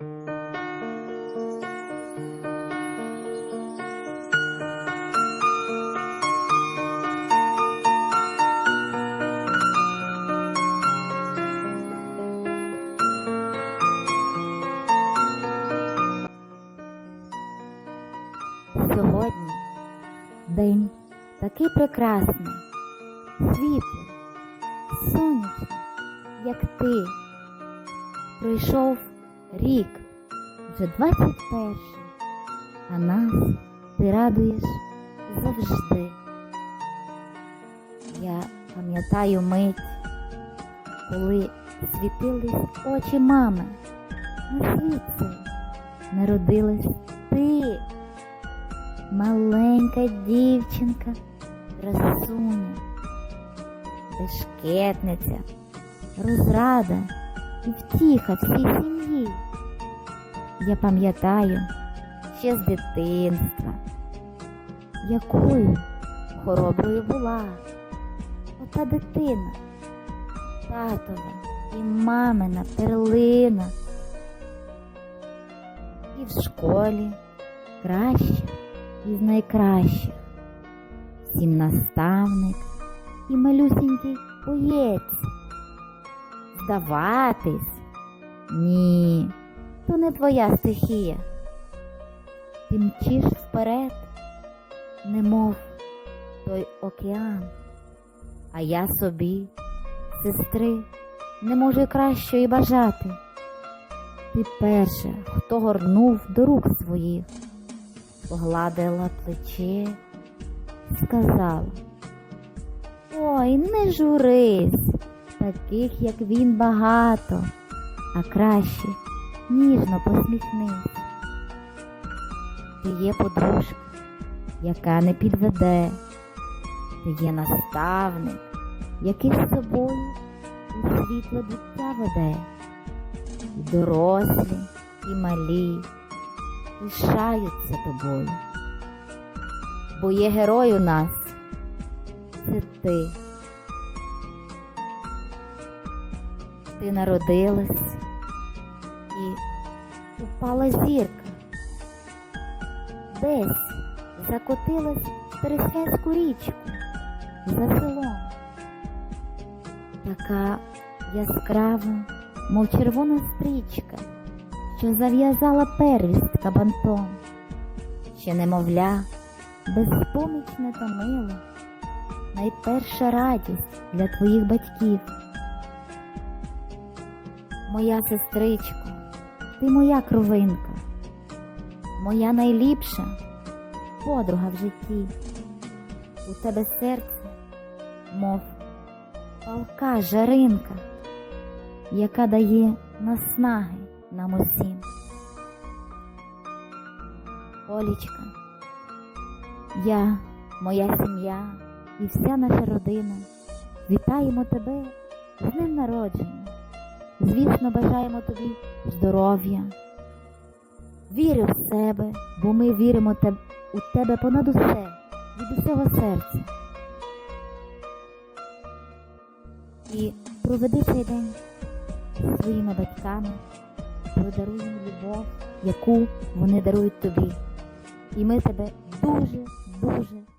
Сьогодні день такий прекрасний, світлий, сонячний, як ти. Пройшов рік, вже 21, а нас ти радуєш завжди. Я пам'ятаю мить, коли світились очі мами, на світ цей народилась ти маленька дівчинка, красуня, бешкетниця, розрада і втіха всій сім'ї. Я пам'ятаю ще з дитинства, якою хороброю була ота дитина, татова і мамина перлина. І в школі краще із найкращих. Всім наставник і малюсінький боєць. Здаватись? Ні, то не твоя стихія. Ти мчиш вперед, немов той океан, а я собі, сестри, не можу кращої бажати. Ти перша, хто горнув до рук своїх погладила плече, сказала, Ой, не журись, таких, як він, багато, а краще ніжно посміхнись. Ти є подружка, яка не підведе, ти є наставник, який з собою у світло дитя веде, і дорослі, і малі пишаються тобою. Бо є герой у нас, це ти. Ти народилась і упала зірка. Десь закотилась в Пересвятську річку за селом. Така яскрава, мов червона стрічка що зав'язала первістка бантом, ще немовля, безпомічне та миле, найперша радість для твоїх батьків. Моя сестричко, ти моя кровинка, моя найліпша подруга в житті. У тебе серце, мов палка жаринка, яка дає наснаги нам усім. Олічка, я, моя сім'я і вся наша родина вітаємо тебе з днем народження. Звісно, бажаємо тобі здоров'я. Віри в себе, бо ми віримо у тебе понад усе, від усього серця. І проведи цей день зі своїми батьками подаруй їм любов, яку вони дарують тобі. І ми тебе дуже, дуже